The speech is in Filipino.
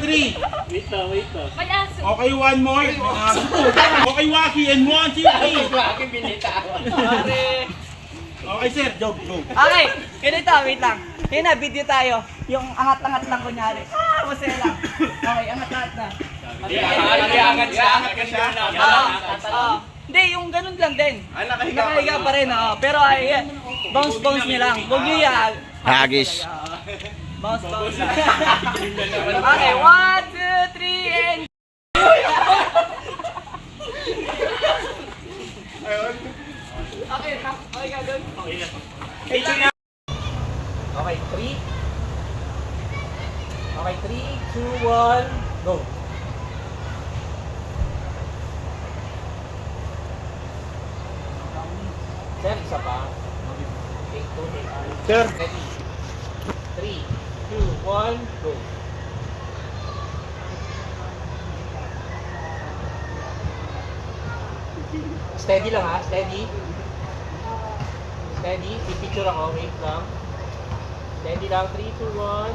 three. Wait lang, wait lang. May aso. Okay, one more. Okay, Waki, and one, two, three. Bakit binitawan? Pare. Okay, sir, joke, joke. Okay, ganito, wait lang. Yun na, video tayo. Yung angat-angat lang kunyari. Ah, masaya lang. Okay, angat-angat na. Nag-iangat siya. Angat ka siya. Ah, ah. Hindi, yung ganun lang din. Ay, nakahiga pa Nakahiga pa rin, oo. Pero ay, bounce bounce niya lang. Huwag niyo yan. Hagis. Bounce bounce. Okay, one, two, three, and... Okay, ha? Okay ka doon? Okay. Okay, three. Okay, three, two, one, go. Sir, isa pa. Take two. Sir. Ready. Three, two, one, go. Steady lang ha, steady. Steady, pipicture ako, wait lang. Steady lang, 3, 2, 1.